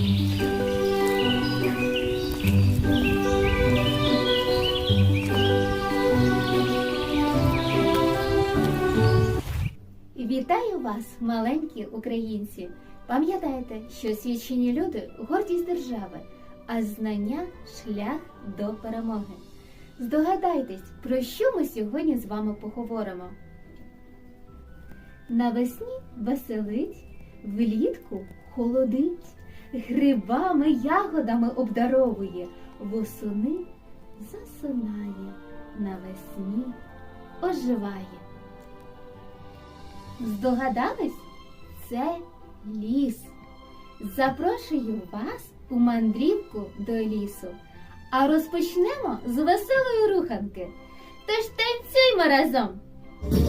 Вітаю вас, маленькі українці! Пам'ятайте, що освічені люди гордість держави, а знання шлях до перемоги. Здогадайтесь, про що ми сьогодні з вами поговоримо. Навесні веселить, влітку холодить, грибами, ягодами обдаровує, восени засинає, навесні оживає. Здогадались? Це ліс. Запрошую вас у мандрівку до лісу. А розпочнемо з веселої руханки. Тож танцюймо разом!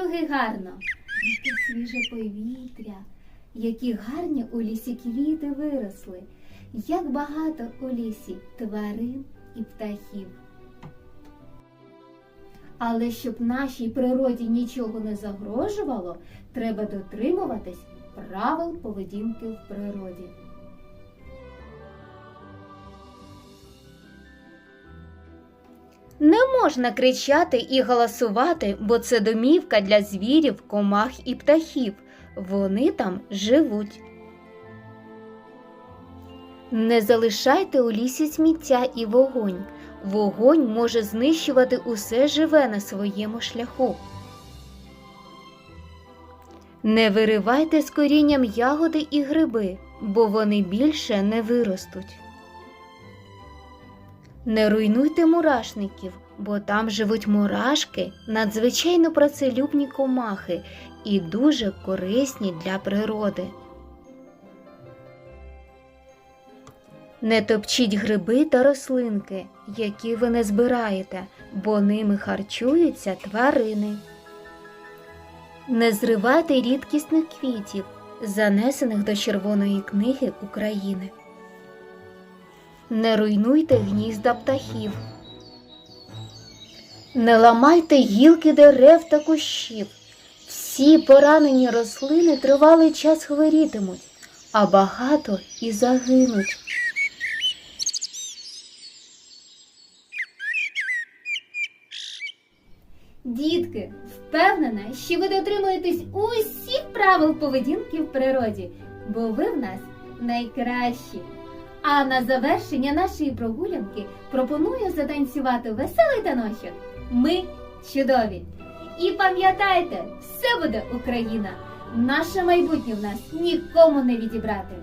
Навкруги гарно. Яке свіже повітря, які гарні у лісі квіти виросли, як багато у лісі тварин і птахів. Але щоб нашій природі нічого не загрожувало, треба дотримуватись правил поведінки в природі. Не можна кричати і голосувати, бо це домівка для звірів, комах і птахів. Вони там живуть. Не залишайте у лісі сміття і вогонь. Вогонь може знищувати усе живе на своєму шляху. Не виривайте з корінням ягоди і гриби, бо вони більше не виростуть. Не руйнуйте мурашників, бо там живуть мурашки, надзвичайно працелюбні комахи і дуже корисні для природи. Не топчіть гриби та рослинки, які ви не збираєте, бо ними харчуються тварини. Не зривайте рідкісних квітів, занесених до Червоної книги України. Не руйнуйте гнізда птахів. Не ламайте гілки дерев та кущів. Всі поранені рослини тривалий час хворітимуть, а багато і загинуть. Дітки, впевнена, що ви дотримуєтесь усіх правил поведінки в природі, бо ви в нас найкращі. А на завершення нашої прогулянки пропоную затанцювати веселий таночок. Ми чудові. І пам'ятайте, все буде Україна. Наше майбутнє в нас нікому не відібрати.